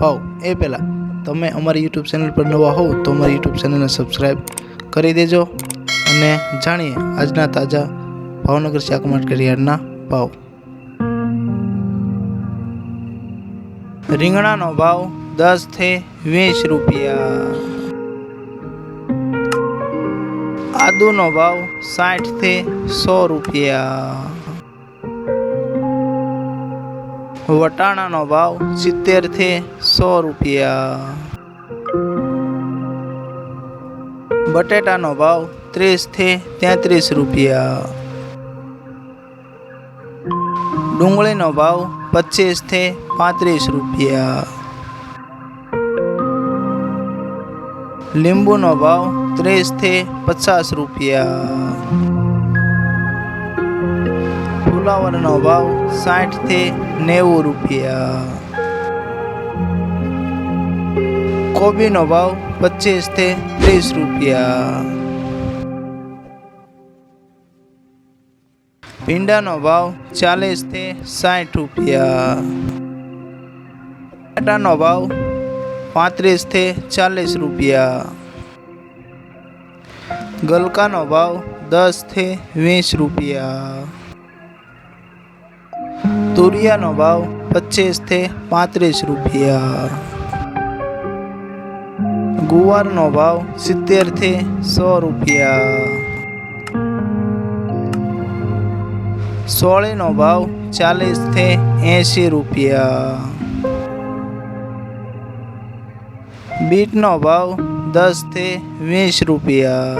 ભાવ એ પહેલાં. તમે અમારી યુટ્યુબ ચેનલ પર નવા હોવ તો અમારી યુટ્યુબ ચેનલને સબસ્ક્રાઈબ કરી દેજો અને જાણીએ આજના તાજા ભાવનગર શાક માર્કેટ યાર્ડના ભાવ. રીંગણાનો ભાવ દસથી વીસ રૂપિયા. આદુનો ભાવ સાઠથી સો રૂપિયા. વટાણાનો ભાવ સિત્તેરથી સો રૂપિયા. બટેટાનો ભાવ ત્રીસથી તેત્રીસ રૂપિયા. ડુંગળીનો ભાવ પચીસથી પાંત્રીસ રૂપિયા. લીંબુનો ભાવ ત્રીસથી પચાસ રૂપિયા. ફુલાવરનો ભાવ સાઠથી નેવું રૂપિયા કોબીનો ભાવ પચીસથી ત્રીસ રૂપિયા ભીંડાનો ભાવ ચાલીસથી સાઠ રૂપિયા બટાટાનો ભાવ પાંત્રીસથી ચાલીસ રૂપિયા ગલકાનો ભાવ દસથી વીસ રૂપિયા તુરિયાનો ભાવ પચીસથી પાંત્રીસ રૂપિયા. ગુવારનો ભાવ સિત્તેરથી સો રૂપિયા. સોળીનો ભાવ ચાલીસથી એંશી રૂપિયા. બીટનો ભાવ દસથી વીસ રૂપિયા.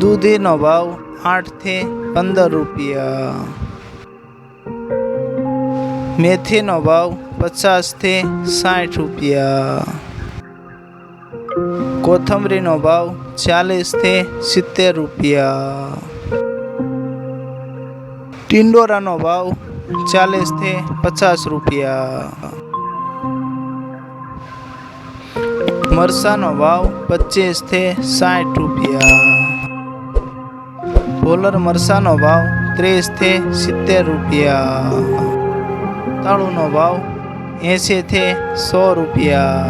દૂધીનો ભાવ આઠથી પંદર રૂપિયા મેથીનો ભાવ પચાસથી સાઠ રૂપિયા કોથમરીનો ભાવ ચાલીસથી સિત્તેર રૂપિયા ટિંડોરાનો ભાવ ચાલીસથી પચાસ રૂપિયા મરસાનો ભાવ પચીસથી સાઠ રૂપિયા ભોલર મરસાનો ભાવ ત્રીસથી સિત્તેર રૂપિયા. તાળુનો ભાવ એંશીથી સો રૂપિયા.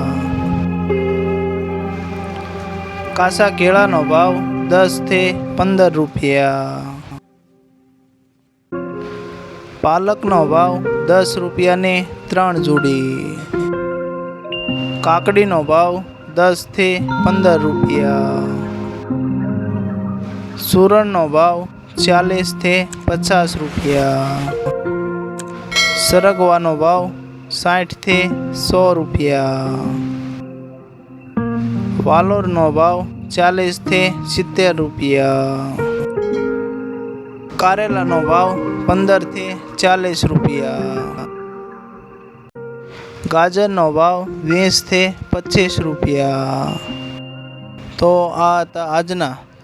કાસા કેળાનો ભાવ દસથી પંદર રૂપિયા. પાલકનો ભાવ દસ રૂપિયાની ત્રણ જોડી. કાકડીનો ભાવ દસથી પંદર રૂપિયા. સુરણનો ભાવ ચાલીસથી પચાસ રૂપિયા. સરગવાનો ભાવ સાઠથી સો રૂપિયા. વાલોરનો ભાવ ચાલીસથી સિત્તેર રૂપિયા. કારેલાનો ભાવ પંદરથી ચાલીસ રૂપિયા. ગાજરનો ભાવ વીસથી પચીસ રૂપિયા. તો આ હતા આજના